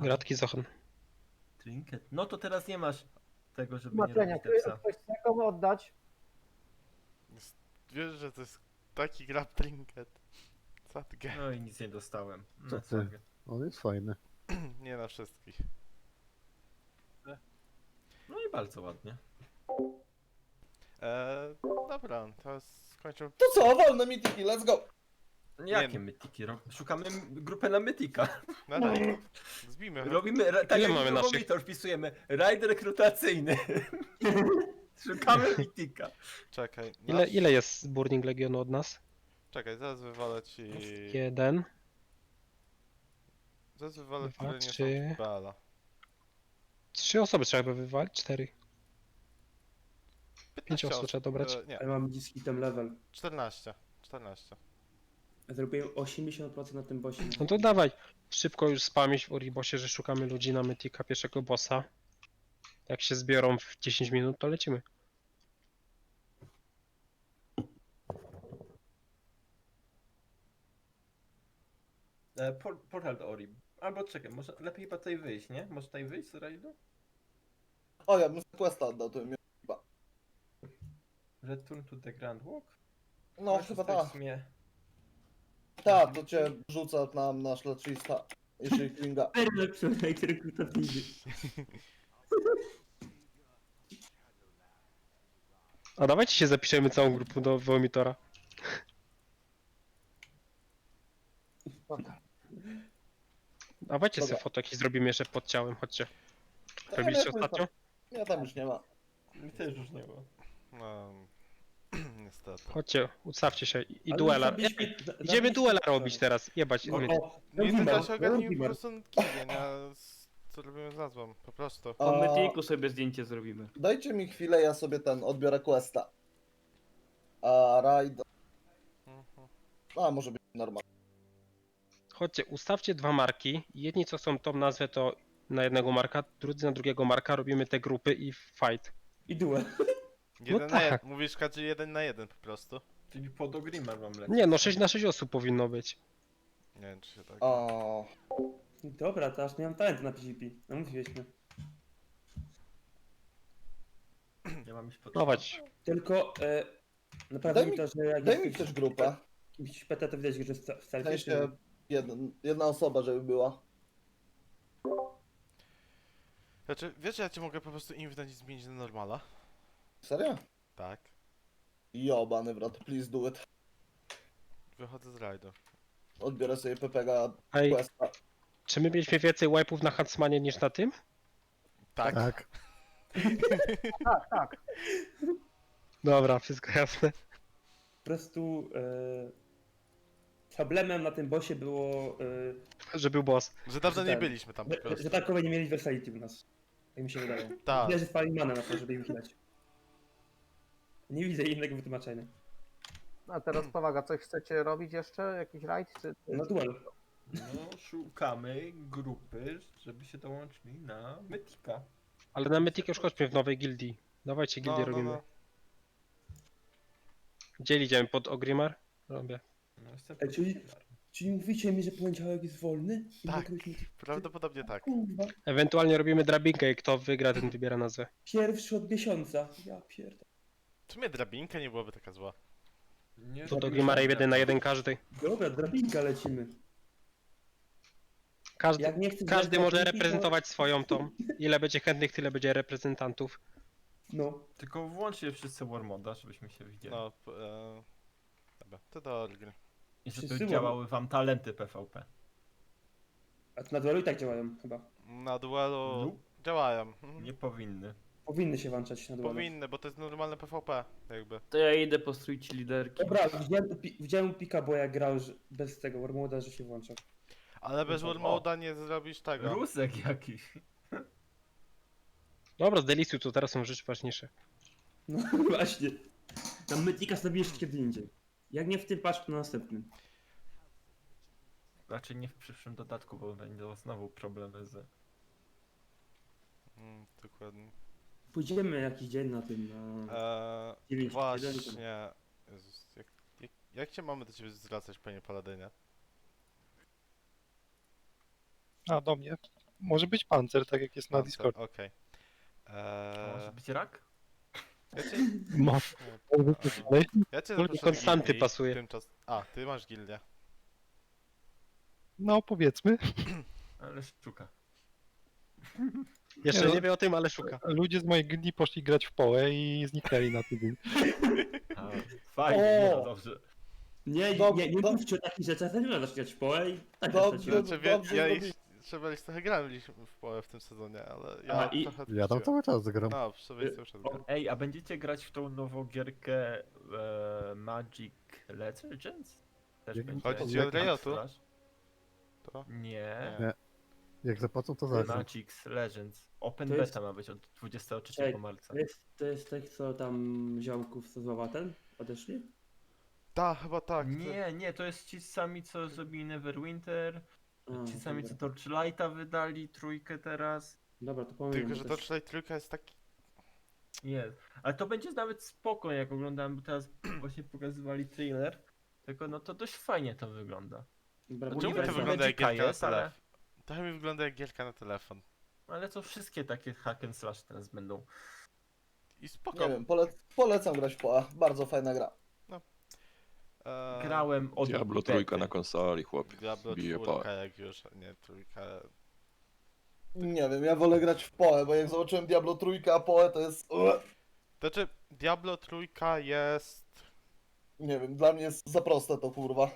Gratki Zochen. Trinket. No to teraz nie masz tego, żeby nie Tłumaczenia. robić. Ktoś chce komu oddać? Wiesz, że to jest taki grab trinket. Co ty ge- No i nic nie dostałem. Co No, ty? sorry. On jest fajny. Nie na wszystkich. no i bardzo ładnie. Eee, dobra, to skończymy. To co, wolne mitiki, let's go! Jakie no. mytiki? Ro- Szukamy grupę na mytika. Na rajd. Zbijmy. Robimy, ra- tak Ile jak mamy mamy naszych? to wpisujemy. Rajd rekrutacyjny. Szukamy mitika. Czekaj. Ile, nasz- ile jest Burning Legionu od nas? Czekaj, zaraz wywalę ci... Jeden. Zaraz wywalę, dwa, które nie trzy. są Bala. Trzy osoby trzeba by wywalić? Cztery. 15 osób trzeba dobrać. E, nie, Ale mam niski ten level. 14. 14. Zrobiłem 80% na tym bossie. No to dawaj. Szybko już spamić w Uribosie, że szukamy ludzi na Mytika pierwszego bossa. Jak się zbiorą w 10 minut, to lecimy. E, por, portal do Ori. Albo czekaj, może lepiej chyba tutaj wyjść, nie? Może tutaj wyjść z rajdu? O, ja bym questa oddał, to bym miał chyba. Return to the Grand Walk? No, chyba tak. w sumie- Tak, to cię rzuca nam na szlacista, jeżeli klinga. Najlepszy rajd rekrutacyjny. A dawajcie się zapiszemy całą grupę do Vomitora. Dawajcie sobie Dobra. foto jakieś zrobimy jeszcze pod ciałem, chodźcie. Ja Robiliście nie, ostatnio? Ja tam już nie ma. Mi też już nie było. No... Niestety. Chodźcie, ustawcie się i i Ale duela. za- Idziemy duela robić teraz, jebać. O, Mytik. o, Nie Robimy, tylko po prostu gildię, nie? Z- Co robimy z nazwą, po prostu. Po A, mytiku sobie zdjęcie zrobimy. dajcie mi chwilę, ja sobie ten odbiorę questa. A raid. Mhm. A może być normalnie. Chodźcie, ustawcie dwa marki. Jedni co są tą nazwę to na jednego marka, drudzy na drugiego marka, robimy te grupy i fight. I duel. Jeden na tak. jeden. Mówisz Kadzi jeden na jeden po prostu. Czyli pod Ogrimmar mam lecieć. Nie no, 6 na 6 osób powinno być. Nie wiem czy się tak. A, Dobra, to aż nie mam talentu na PvP. No mówiłeś mi. Ja mam iść pod... Dawać. Tylko e, naprawdę Daj mi to, że jak daj mi jesteś też grupę. kimś PT, to widać, że w W selfie. sensie jeden, jedna osoba, żeby była. Znaczy, wiesz, że ja ci mogę po prostu inwnąć i zmienić na normala? Serio? Tak. Jobany brat, please do it. Wychodzę z rajdu. Odbiorę sobie Pepega Ej, questa. czy my mieliśmy więcej wipe'ów na Huntsmanie niż na tym? Tak. Tak. Tak, tak. Dobra, wszystko jasne. Po prostu e, problemem na tym bossie było, e, Że był boss. Że dawno nie Tak. byliśmy tam po że, prostu. że takowe nie mieli versality u nas. Tak mi się wydaje. Tak. Widać, że spali manę na to, żeby im dać. Nie widzę innego wytłumaczenia. A teraz powaga, coś chcecie robić jeszcze? Jakiś rajd? Czy... No duel. No, szukamy grupy, żeby się dołączyli na mytika. Ale na Mytik już chodźmy w nowej gildii. Dawajcie gildię No, no, robimy. no. Gdzie idziemy? Pod Ogrimmar? Robię. No, jestem Ej, pod czyli-. Czyli mówicie mi, że poniedziałek jest wolny? I Tak. mogę Prawdopodobnie tak. Kurwa. Ewentualnie robimy drabinkę i kto wygra, ten wybiera nazwę. Pierwszy od miesiąca. Ja pierdolę. W sumie drabinka nie byłaby taka zła. Nie, To do się- jeden na jeden każdy. Dobra, drabinka lecimy. Każdy, Jak nie chcesz każdy może drabinki, to- reprezentować swoją tą. Ile będzie chętnych, tyle będzie reprezentantów. No. Tylko włączcie wszyscy Warmoda, żebyśmy się widzieli. No, p- e... Dobra, to do Orgry. I żeby wszyscy działały wam talenty PvP. A to na duelu i tak działają chyba. Na duelu Lub działają. Mhm. nie powinny. Powinny się włączać na duelu. Powinny, bo to jest normalne PvP, jakby. To ja idę postrójć liderki. Dobra, widziałem, pi- Pika, bo jak grał że bez tego Wormoda, że się włączał. Ale bez. Wormoda nie zrobisz tego. Rusek jakiś. Dobra, z Deliciu to teraz są rzeczy ważniejsze. No właśnie. Tam Mytika zabijesz kiedy indziej. Jak nie w tym patrz, to na następnym. Raczej nie w przyszłym dodatku, bo będą znowu problemy z... Mm, dokładnie. Pójdziemy jakiś dzień na tym, na... Eee, właśnie. Jezus, jak, jak, jak się mamy do ciebie zwracać, panie Paladynie? A, do mnie. Może być pancer, tak jak jest na Discord. Okej. Może Eee, być rak? ja cię, eee, ja cię zaproszę do Konstanty gildii, pasuje. Tymczas... A, ty masz gildię. No powiedzmy, Ale szuka. Jeszcze Nie no. nie wie o tym, ale szuka. ludzie z mojej gildii poszli grać w połę i zniknęli na tydzień. A, fajnie, O! no dobrze. Nie, Dob- nie, nie dob- mówcie o takich rzeczach, też będę grać w połę i tak Dobrze. straciłem. Znaczy, wie, dobrze ja zrobili. ich... Trzeba ich trochę graliśmy w połę w tym sezonie, ale ja A, i- trochę Ja tam cały czas gram. No, sobie cały czas gram. Ej, a będziecie grać w tą nową gierkę e, Magic Legends? Też Jak- będzie. Chodzi ci o? To? Nie. Nie. Jak zapłacą, to zagram. Magic Legends. Open To jest- beta ma być od 23 Czekaj, marca. To jest, to jest tych, co tam ziomków z Złowaten odeszli? Tak, chyba tak. to- Nie, nie, to jest ci sami, co zrobili Neverwinter, A, ci sami, co dobra. Torchlighta wydali, trójkę teraz. Dobra, to pomyliłem. Tylko, że też. Torchlight trójka jest taki... Jest. Ale to będzie nawet spoko, jak oglądałem, bo teraz właśnie pokazywali trailer. Tylko no to dość fajnie to wygląda. Dobra, czemu nie mi to wygląda jak Magica gierka na jest, ale- telefon? Trochę mi wygląda jak gierka na telefon. Ale to wszystkie takie hack and slash teraz będą. I spoko. Nie wiem, pole, polecam grać w połę. Bardzo fajna gra. Eee, Grałem od Diablo bety. trójka na konsoli, chłopie. Diablo Bije czwórka jak już, nie trójka. Nie wiem, ja wolę grać w połę, bo jak zobaczyłem Diablo trójkę, a połę to jest... Ue, Znaczy, Diablo trójka jest... nie wiem, dla mnie jest za proste to kurwa.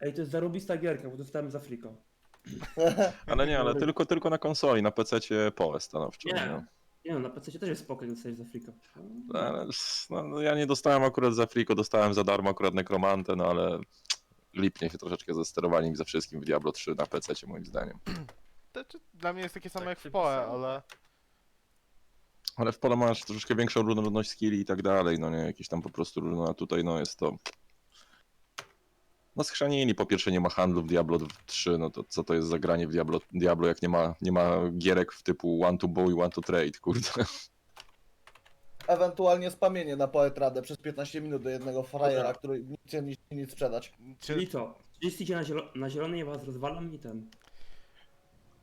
Ej, to jest zarobista gierka, bo dostałem za friko. Ale nie, ale tylko, tylko na konsoli, na PC pole stanowczo. Nie. No. Nie no, na PC też jest spoko, jak dostajesz za friko. Ale, no, no, ja nie dostałem akurat za Friko, dostałem za darmo akurat Nekromantę, no ale lipnie się troszeczkę ze sterowaniem i ze wszystkim w Diablo 3 na PC moim zdaniem. Znaczy, dla mnie jest takie samo Tak jak się w PoE, pisało. ale... Ale w pole masz troszeczkę większą różnorodność skilli i tak dalej, no nie, jakieś tam po prostu, no a tutaj no jest to... No schrzanili, po pierwsze nie ma handlu w Diablo 3, no to co to jest za granie w Diablo, Diablo jak nie ma, nie ma gierek w typu one to bow i one to trade, kurde. Ewentualnie spamienie na połę tradę przez 15 minut do jednego frajera, który nie chce nic, nic sprzedać. Czyli co? Jeśli idzie na, zielo na was rozwalam i ten.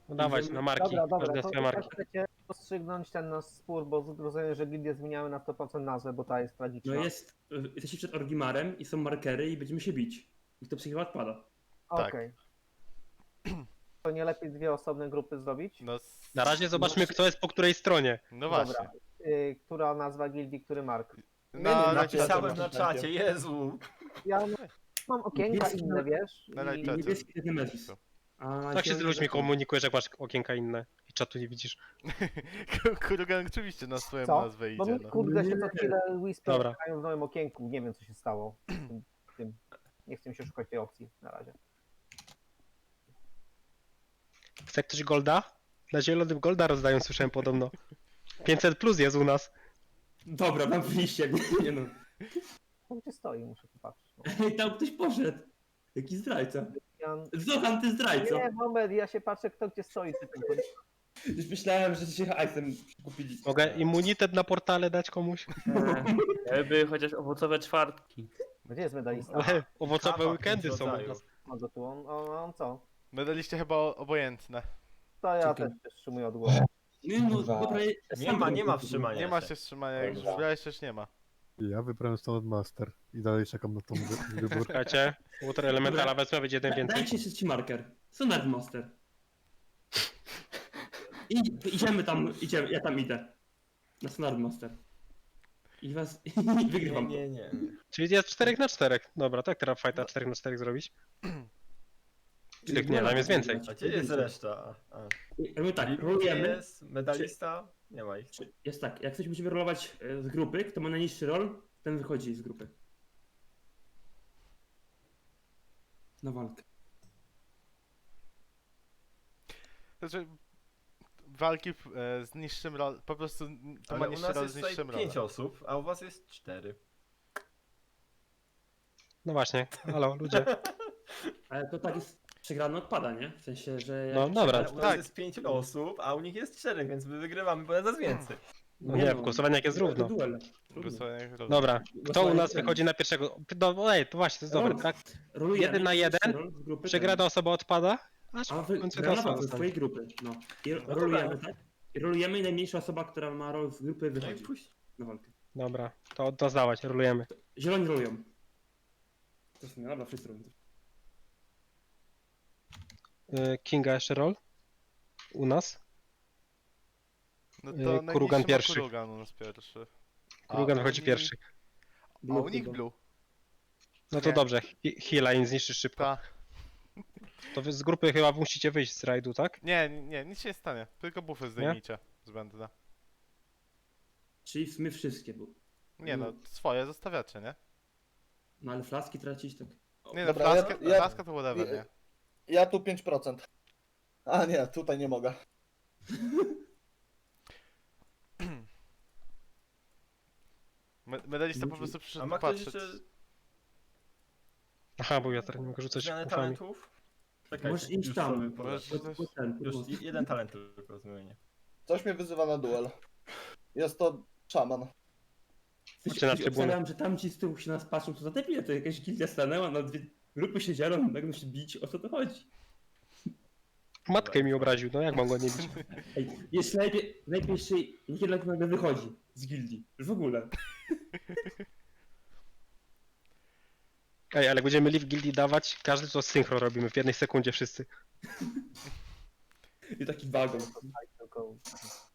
No dawać na marki, Dobra, dobra, każde to swoje jak marki. chcecie rozstrzygnąć ten nasz spór, bo rozumiem, że gildie zmieniały na 100% nazwę, bo ta jest tragiczna. No jest, y, jesteście przed Orgimarem i są markery i będziemy się bić. I to psychika odpada. tak. Okej. To nie lepiej dwie osobne grupy zrobić? No, s- Na razie zobaczmy, kto jest po której stronie. no właśnie. Dobra. Y, która nazwa gildii, który mark? Na, Napisałem na, na czacie, Jezu! Ja mam- okienka Niebieski inne, wiesz? na i- niebieski to Nemesis. A Tak się z zielony ludźmi komunikujesz, jak masz okienka inne i czatu nie widzisz. Kurgan oczywiście na swoją Co? nazwę Bo idzie, mi no. kurde się co chwilę Whisper Dobra. w nowym okienku. Nie wiem co się stało. Nie chcę mi się szukać tej opcji na razie. Chce ktoś golda? Na zielonym golda rozdają, słyszałem podobno. 500 plus jest u nas. Dobra, mam wyjście, nie, nie no. Gdzie stoi, muszę popatrzeć. No. Ej, tam ktoś poszedł. Jaki zdrajca. Ja... Zohan, ty zdrajco. Nie, moment, ja się patrzę kto gdzie stoi. Tylko... Już myślałem, że się hajsem kupili. Mogę immunitet na portale dać komuś? Jakby chociaż owocowe czwartki. Gdzie jest medalista? Ale owocowe Kawa weekendy pięć są u rodzajów. nas. Ma go tu, on, on, on co? Medaliście chyba obojętne. To ja Czekaj. też się wstrzymuję od głosu. Nie no, dobra, Nie ma, nie ma wstrzymania Nie ma się. wstrzymania, jak już wybrałeś też nie ma. Ja wybrałem Stone Master i dalej czekam na tą wy- wybór. Słuchajcie, Water Elementala wezmę, będzie jeden więcej. Daj się trzeci marker. Sonat Master. I, idziemy tam, idziemy, ja tam idę. Na Sonat Master. I was, i Nie, wygrywam. nie, nie. Czyli jest 4 na 4. Dobra, tak teraz fighta 4 na 4 zrobić. Czyli nie, tam jest więcej. A gdzie jest reszta? A, Robimy tak, Gdzie rolujemy. jest? Medalista? Nie ma ich. Czy- Jest tak, jak ktoś musimy rolować e, z grupy, kto ma najniższy rol, ten wychodzi z grupy. Na walkę. Znaczy, walki e, z niższym rol, po prostu n- to ma Ale u niższy nas rol jest z tutaj niższym 5 rolem. osób, a u was jest 4. No właśnie, halo ludzie. Ale to tak jest, przegrany odpada, nie? W sensie, że... jak No dobra, Ale u nas tak. jest 5 osób, a u nich jest 4, więc my wygrywamy, bo jest nas więcej. No nie, w głosowaniach jest równo. Duel. Trudno. Głosowanie jak równo. Dobra, kto u nas wychodzi na pierwszego? No ej, to właśnie, to jest dobre, Rol. tak? Rolujemy, jeden na jeden, rol z grupy, Przegrana osoba odpada Aż A wy, końcu grana dostał. ze swojej grupy, no. I dobra. rolujemy, tak? I rolujemy i najmniejsza osoba, która ma rol z grupy No i wychodzi puść. na walkę. Dobra, to to zdawać, rolujemy. Zieloni rolują. To jest nie, dobra, wszyscy robią. Y, Kinga jeszcze roll? U nas? No Yy, to Kurugan pierwszy. Kurugan u nas pierwszy. A Kurugan wychodzi oni- pierwszy. A u nich Blue. No to Nie. dobrze, Hi- Hila im zniszczysz szybko. Ta. To wy z grupy chyba musicie wyjść z rajdu, tak? Nie, nie, nic się nie stanie. Tylko buffy zdejmijcie zbędne. Czyli w sumie wszystkie, bo... Nie no, swoje zostawiacie, nie? No ale flaski tracić tak... Nie no, Dobra, ja- flaska, ja- flaska to whatever, ja- nie? Ja tu 5%. A nie, tutaj nie mogę. Me- Medalista po prostu A przyszedł ma ktoś patrzeć. jeszcze Aha, bo ja teraz nie mogę rzucać zmianę bufami. talentów? Czekajcie, Możesz iść już tam. sobie podam. Możesz- ten, jeden talent tylko zmienię. Coś mnie wyzywa na duel. Jest to szaman. Chodźcie na coś trybunę. obstawiam, że tam ci z tyłu się nas patrzą, co za debile, to jakaś gildia stanęła, na dwie grupy siedziały, będą się bić, o co to chodzi? Matkę mi obraził, no jak mogło nie bić? Ej, jest lepiej, lepiej się, niech jednak nagle wychodzi z gildii, już w ogóle. Ej, ale będziemy Leaf Guildy dawać, każdy to synchro robimy w jednej sekundzie wszyscy. I taki wagon. Tylko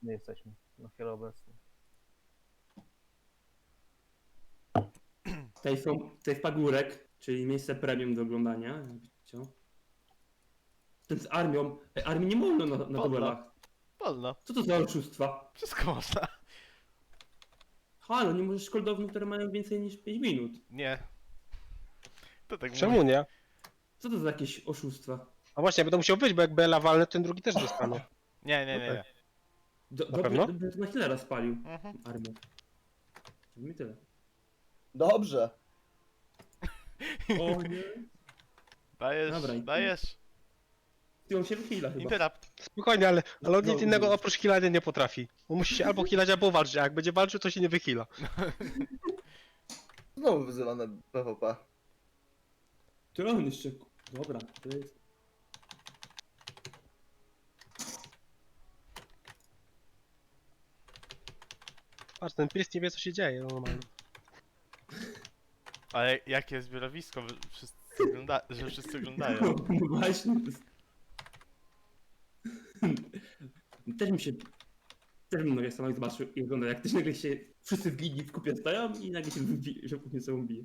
nie jesteśmy na chwilę obecną. Tutaj są, tutaj w pagórek, czyli miejsce premium do oglądania, chciał. Ten z armią, Ej, armii nie wolno na, na Wolno. duelach. Wolno. Co to za oszustwa? Wszystko można. Halo, nie możesz koldownych, które mają więcej niż 5 minut. Nie. To tak Czemu mówi. nie? Co to za jakieś oszustwa? A właśnie, będę musiał wyjść, bo jak Bela walnę, ten drugi też dostanie. Nie, nie, nie, nie. Do, Na dobrze, pewno? że na Hillera spalił Mhm. armię. Mi tyle. Dobrze. O nie. Dajesz, Dobra, i- dajesz. Ty on się wychyla chyba. Interrupt. Spokojnie, ale, ale on nic No, innego no. oprócz healania nie potrafi. On musi się albo healać, albo walczyć, a jak będzie walczył, to się nie wychyla. Znowu wyzywa na PvP. Ty on jeszcze... Dobra, to jest... Patrz, ten Pierce nie wie, co się dzieje normalnie. Ale jakie zbiorowisko, że wszyscy, ogląda że wszyscy oglądają. No właśnie. to jest- Też mi się... Też bym nagle stanął i zobaczył i oglądał jak też nagle się... Wszyscy w gildii w kupie stoją i nagle się wybi... że sobą bije.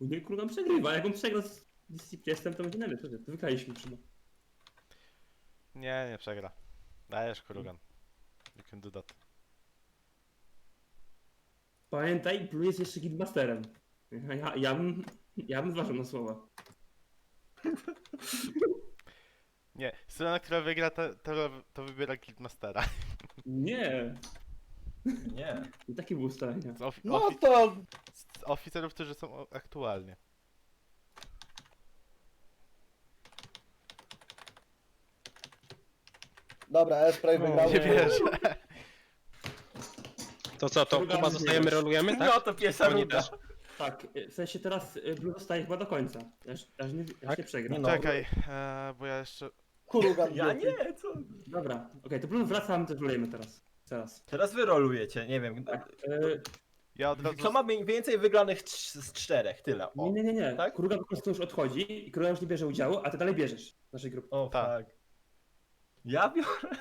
U nie król nam przegrywa, jak on przegra z DCPS-em to będzie najlepsze. To wygraliśmy chyba. Nie, nie przegra. Dajesz Kurugan. You can do that. Pamiętaj, Blue jest jeszcze Guildmasterem. Ja, ja, ja bym... Ja bym zważał na słowa. Nie, strona, która wygra, to, to, to wybiera Guildmastera. Nie, Nie. nie takie. Z, ofi No ofi to z oficerów, którzy są aktualnie. dobra, Espray No, wygrał. Nie wierzę. To co, to Druga chyba nie zostajemy, rolujemy, tak? No to pierwsza Oni runda. też? Tak, w sensie teraz y, Blue zostaje chyba do końca. Aż, aż nie, aż Tak? nie przegra. No. Czekaj, e, bo ja jeszcze... Kurugan. Ja nie, co? Dobra, okej, to Blue wracamy, to rolujemy teraz. Teraz. Teraz wy rolujecie, nie wiem. Y, Ja od razu... Kto ma mniej- więcej wygranych trz- z czterech? Tyle. O, nie, nie, nie, nie. Tak? Kuruga po prostu już odchodzi i Kuruga już nie bierze udziału, a ty dalej bierzesz w naszej grupie. o Tak. tak. Ja biorę.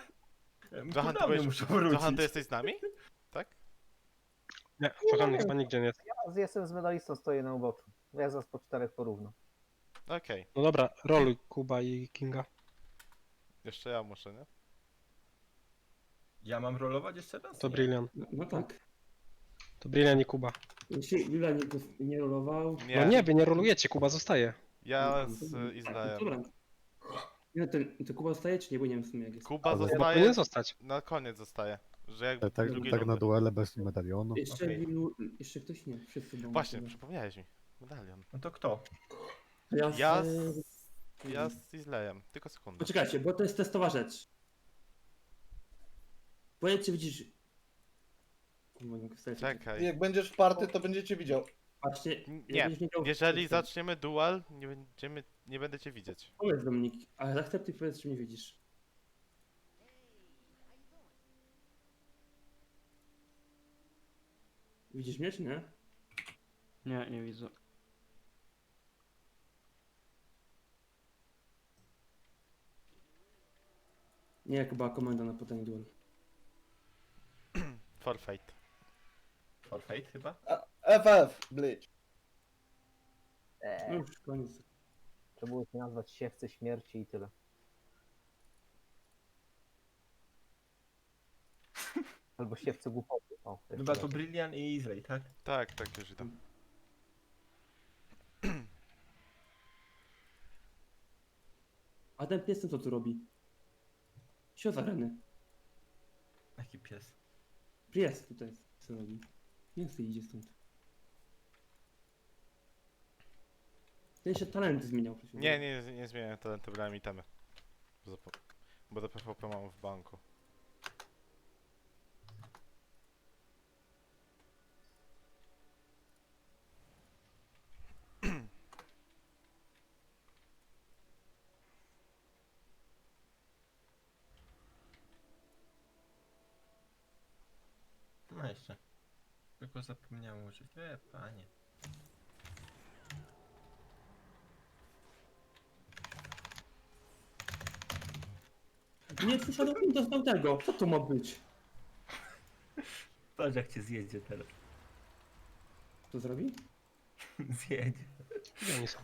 Johan, ty, byłeś... muszę wrócić. Ty jesteś z nami? Tak? Nie, Johan chyba nigdzie nie jest. Ja jestem z medalistą, stoję na uboczu. Ja zaraz po czterech porówno. Okej. No dobra, roluj Kuba i Kinga. Jeszcze ja muszę, nie? Ja mam rolować jeszcze raz? To Nie. Brillian. No, no tak. To Brillian i Kuba. Jeśli Lila nie, nie rolował... Nie. No nie, wy nie rolujecie, Kuba zostaje. Ja No, z. Izraelem. Dobra. Nie, ten, to Kuba zostaje czy nie? Bo nie wiem w sumie jak jest. Kuba Ale- Kuba zostaje... zostać. Na koniec zostaje. Że jak Tak, tak, drugi tak na duele bez medalionu. Jeszcze, Okej. Lilu- jeszcze ktoś nie, wszyscy będą. Właśnie, Dobra. przypomniałeś mi. Medalion. No to kto? To Ja, z, Ja z... Ja z Izraelem. Tylko sekundę. Poczekajcie, bo to jest testowa rzecz. Powiedz, czy widzisz... Czekaj. Jak będziesz w party, to będziecie widział. Właśnie, Nie, jakbyś Jeżeli zaczniemy dual, nie będziemy, nie będę cię widzieć. Powiedz Dominik, ale zaakceptuj powiedz, czy mnie widzisz. Widzisz mnie, czy nie? Nie, nie widzę. Nie, jak była komenda na pytanie duel. Forfeit. Forfeit chyba? A- FF, Bleach. Eee, już, koniec. trzeba było się nazwać siewcy śmierci i tyle. Albo siewcy głupoty. O, Chyba to. Brilliant i Isley, tak? Tak, tak, już idę. A ten pies co tu robi? Sio z areny. Jaki pies? Pies tutaj co robi. Chce idzie stąd. Ten się talenty zmieniał. Nie, nie, nie zmieniam talentu, brałem itemy. Bo zapo- Bo do PvP mam w banku. No jeszcze. Tylko zapomniałem użyć. E, panie. Nie, słyszałem, dostał tego. Co to ma być? Patrz jak cię zjedzie teraz. Co zrobi? Zjedzie. Gdzie oni są?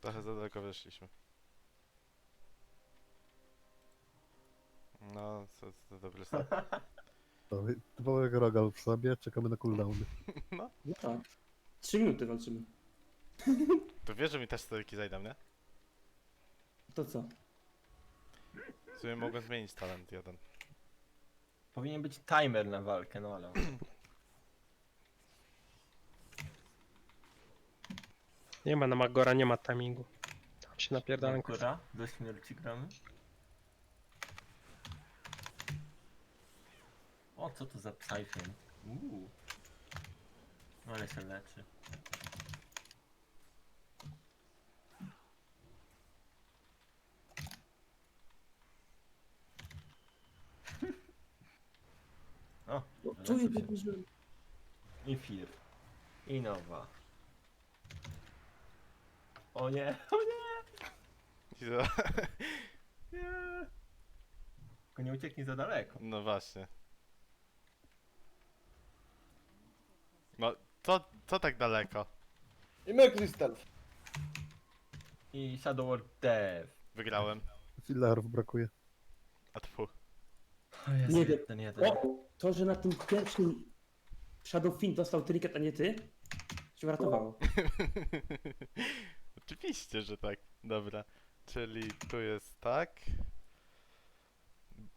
Trochę za daleko weszliśmy. No, co to, to dobry start. To typowego rogal w sobie, czekamy na cooldowny. No tak. Trzy minuty walczymy. To wiesz, że mi też storyki zajdą, nie? To co? W sumie mogłem zmienić talent jeden. Powinien być timer na walkę, no ale... Nie ma na Magora, nie ma timingu. Tam się napierdalam. Kura, do śmierci gramy. O, co to za Psyfen? Uuu. Ale się leczy. O, Co leczy się. I Fir. I Nowa. O nie, o nie, I za- nie. Tylko nie ucieknij za daleko. No właśnie. No, co, co tak daleko? I my, Crystal. I Shadow War Death. Wygrałem. Filarów brakuje. A tfu. O Jezu, Nie wiem. ten jeden. O! To, że na tym pierwszym Shadow Fin dostał trinket, a nie ty, się uratowało. Oczywiście, że tak. Dobra. Czyli tu jest tak.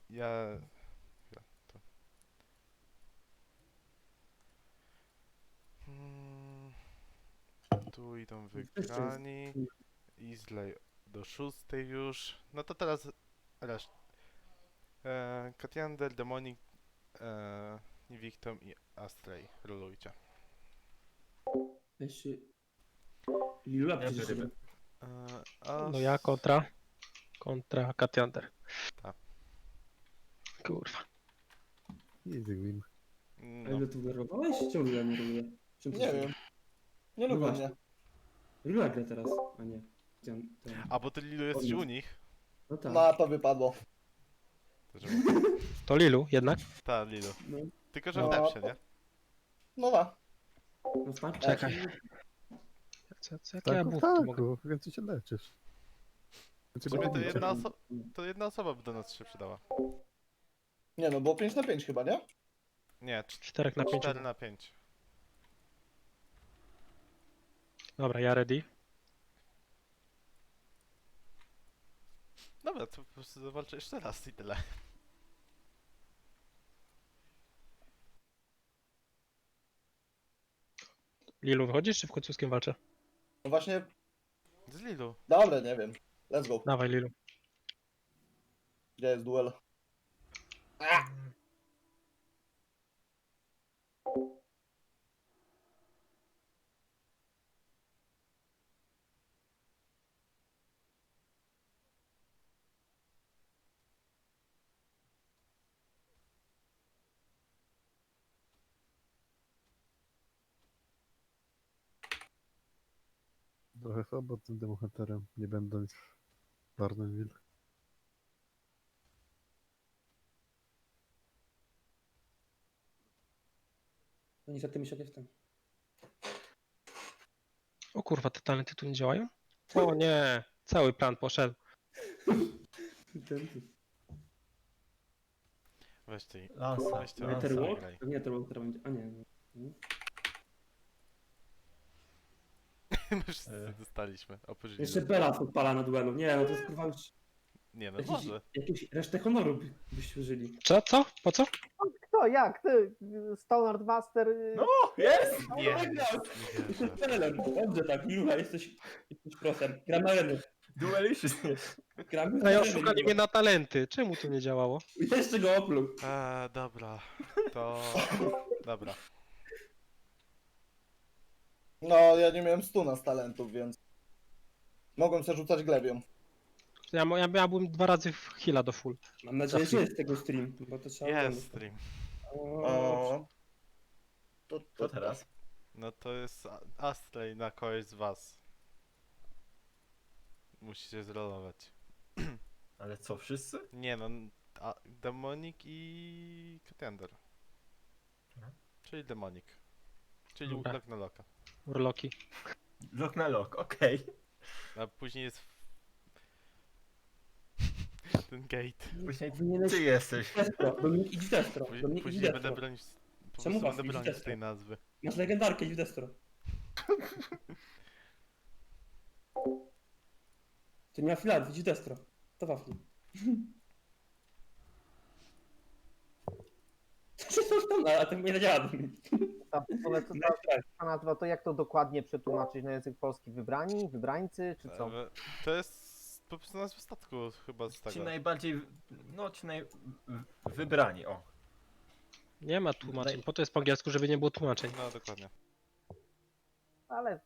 Ja... chwila, to. Hmm. Tu idą wygrani. Islay do szóstej już. No to teraz reszt. E, Katiander, Demonic, e, Invictum i Astray. Rolujcie. Jeszcze... Ja przecież... E, No ja kontra. Kontra Katiander. Tak. Kurwa. Easy win. A No. ile tu darowałeś? Czemu Lila nie roluje? Czym to Nie się- wiem. Nie No lubię właśnie. mnie. Lila gra teraz, a nie. Ten, ten. A bo ty Lilu jesteś u nich? No tak. No, to wypadło. To żeby... To Lilu jednak. Ta, Lilu. No, Tylko, że No. w depsie, nie? No da. no tak. Czekaj. Co, co, jak ja Tak, buch tak, mogę? więcej się leczysz. Więcej W sumie to jedna, oso to jedna osoba by do nas się przydała. Nie no, było 5 na 5 chyba, nie? Nie, Czterech na pięć. 4 na 5. Dobra, ja ready. Dobra, to po prostu zawalczę jeszcze raz i tyle. Lilu wychodzisz, czy w końcu z kim walczę? No właśnie, Z Lilu. dobra, nie wiem. Let's go. Dawaj Lilu. Gdzie jest duel? Trochę chyba tym demohaterem, nie będąc Barneville. No niestety Miszek jestem. O kurwa, te talenty tu nie działają? O nie, cały plan poszedł. Weź ty. Lansa. Weź ty Lansa. Lansa Netherwalk? graj. Nie, Netherwalk teraz będzie. A nie. nie. My wszyscy E. dostaliśmy. Oprócz Jeszcze Lizy. Belas odpala na duelu. Nie, no to jest kurwa już Nie no, jakiś, może. jakieś resztę honoru by- byście użyli. Co? Co? Po co? Kto, jak, ty? Stonard Master... y, No, jest! Nie, tak, nie, tak. Jesteś celem. Dobrze tak, Milucha, jesteś, jesteś prosem. Gramy areny. Duelishus. Gramy Ej, areny, oszukali mnie na talenty. Czemu to nie działało? Jeszcze go opluł. A, dobra. To... Dobra. No, ja nie miałem stuna z talentów, więc... Mogłem sobie rzucać glebią. Ja, mo- ja, ja byłem dwa razy w heala do full. Mam nadzieję, że jest tego stream, bo to trzeba Jest stream. O, O, to, To teraz. No to jest A- Astray na kogoś z was. Musicie zrolować. Ale co, wszyscy? Nie no, a, Demonic i Contender. Mhm. Czyli Demonic. Czyli Dobra. Lock na Locka. Urloki. Lock na lock, okej. A później jest... Ten gate. Później Powinieneś- ty jesteś. Destro, Dominik idź w Destro. Później, Dominik idź w później będę Destro. bronić... Po Czemu prostu was będę bronić tej nazwy. Masz legendarkę, idź w Destro. Ty nie ma filar, idź w Destro. To wafli. A tak nie działa. Ta, ale co No, ta, tak. ta nazwa, to jak to dokładnie przetłumaczyć na język polski? Wybrani? Wybrańcy? Czy co? E, To jest po prostu nazwa statku chyba z Ci tego. najbardziej, no ci naj... w- wybrani, o. Nie ma tłumaczeń. Po to jest po angielsku, żeby nie było tłumaczeń. No dokładnie. Ale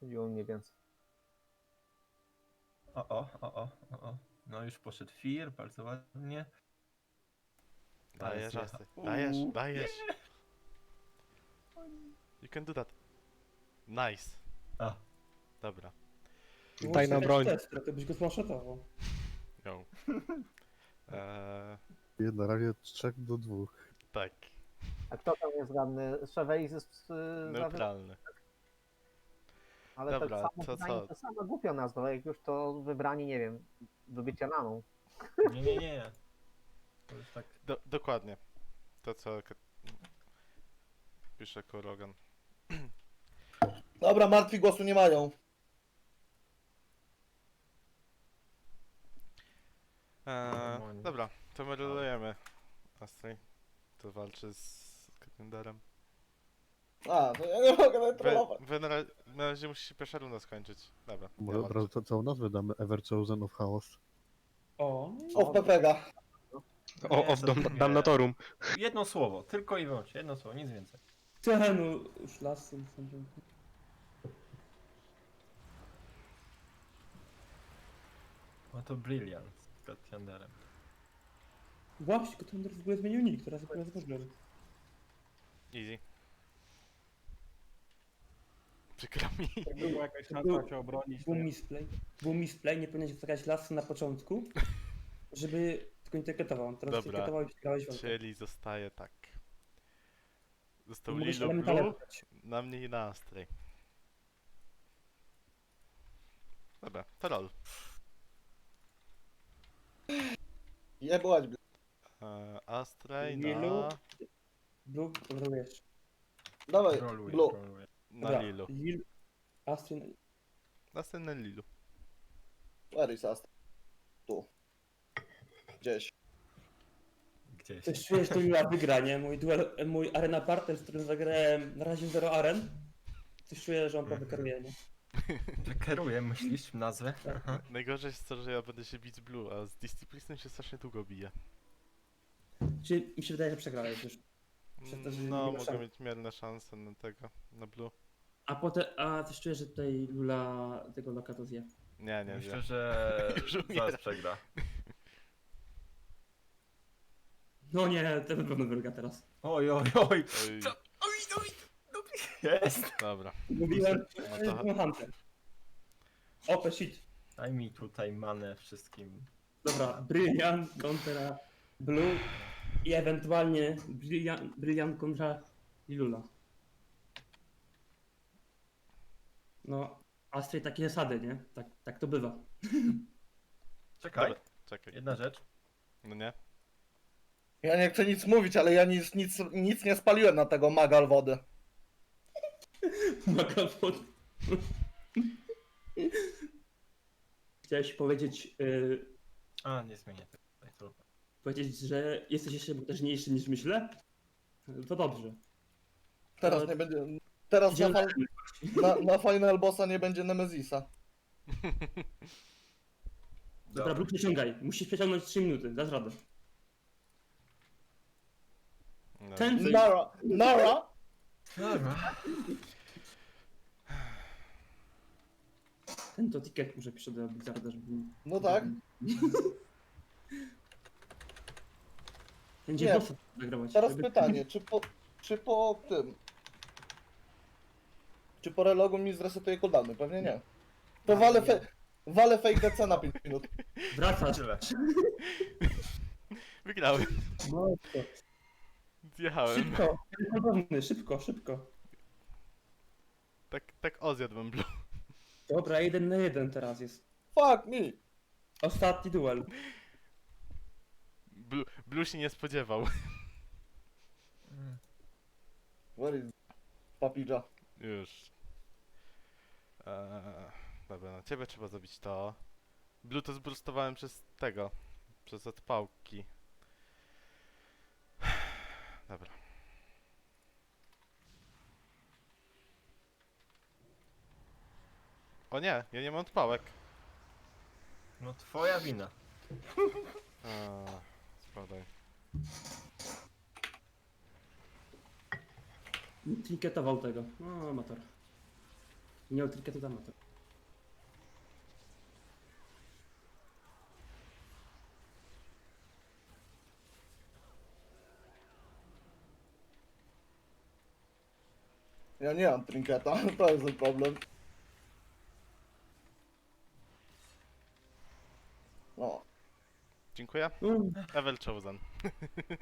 chodziło mnie więcej. O, o, o, o, o, o. No już poszedł Fear, bardzo ładnie. Dajesz, Dajesz, Uuu. dajesz. You can do that. Nice. A. Dobra. Daj nam broń. To byś go zwanshotował. Go. Eee, na razie 3 do 2. tak. A kto tam jest radny? Szewej z Neutralny. Ale Dobra, to, samo to co? to sama głupia nazwa, jak już to wybrani, nie wiem, do bycia namą. Nie, nie, nie. To tak... Do, dokładnie. To co k- pisze Korogan. Dobra, martwi głosu nie mają. Eee, Normalnie. dobra, to my rolujemy. Astray. To walczy z Katenderem. A, to ja nie mogę nawet Wy, trollować. wy na, ra- na razie musicie pierwsza runda skończyć. Dobra. Może ja od razu ca- całą nazwę damy Ever Chosen of Chaos. O, O, Pepega. O, o, w dom, Damnatorum. Jedno słowo, tylko i wyłącznie, jedno słowo, nic więcej. Już lasy. sądzę. No to Brilliant z Katjanderem. Właśnie, Kotender w ogóle zmienił nick, teraz akurat zobaczyłem. Easy. Przykro mi. Była jakaś nazwa się obronić. Był misplay. Był misplay, nie powinieneś wstawiać lasy na początku, żeby tylko interpretował. On Teraz Dobra. i Czyli zostaje tak. Został Lilo Blue, na mnie i na Astray. Dobra, to roll. Jebać. Eee, Astray Lilu. na, Blue, rolujesz. Dawaj, Roluję, Blue. roluję. na Dobra, Lilu. Lil, Astrid, Następny Lilu. Where is Ast? Tu. Gdzieś. Gdzieś. Coś czuję, że to Lila wygra, nie? Mój, duel, mój arena partner, z którym zagrałem na razie 0 aren. Coś czuję, że on prawie karuje, nie? Kieruję, myślisz w nazwę? Aha. Najgorzej jest to, że ja będę się bić z Blue, a z Disciplinem się strasznie długo bije. Czy mi się wydaje, że przegrałeś już. Przez to, że nie No, mogę szans. mieć mierne szanse na tego, na Blue. A potem, a coś czuję, że tutaj Lula tego loka to zje. Nie, nie, Myślę, nie. że Już zaraz przegra. No nie, to na pewno wygra teraz. Oj, oj, oj. Oj, Co? Oj, oj, oj. Jest. dobra. Mówiłem, No to- Hunter. OP shit. Daj mi tutaj manę wszystkim. Dobra, Brilliant kontra Blue i ewentualnie Brilliant, Brilliant kontra Lilula. No, Astray takie zasady, nie? Tak, tak to bywa. Czekaj, Dobra, czekaj. jedna rzecz. No nie? Ja nie chcę nic mówić, ale ja nic, nic, nic nie spaliłem na tego magal wody. Magafon. Chciałeś powiedzieć, yy, A, nie zmienię tego. tutaj, trudno. powiedzieć, że jesteś jeszcze potężniejszy niż myślę? To dobrze. Teraz nie będzie. Teraz na, Idziemy fa- na, na Final Bossa nie będzie Nemezisa. Dobra, Blue przeciągaj. Musisz przeciągnąć 3 minuty, dasz radę. No. Ten Nara! Nara! Dobra. Ten to ticket muszę pisze do Blizzarda, żeby... No tak. Będzie Nie. bossa nagrywać. Teraz żeby- pytanie, czy po, czy po tym. Czy po relogu mi zresetuje cooldowny? Pewnie nie. To walę, fe, walę fake DC na 5 minut. Wracasz. Tyle. Wygrałem. No, to. Zjechałem. Szybko, szybko, szybko, szybko. Tak, tak o zjadłem blue. Dobra, jeden na jeden teraz jest. Fuck me! Ostatni duel. Blue, blue się nie spodziewał. Where is papidża? Już. Eee, dobra, na ciebie trzeba zrobić to. Blue to zbrustowałem przez tego. Przez odpałki. Dobra. O nie, ja nie mam odpałek. No twoja wina. Eee, spadaj. Trinketował tego. No, amator. Nie miał triketu, to amator. Ja nie mam trinketa, to jest ten problem. No. Dziękuję. Mm. Evel Chosen.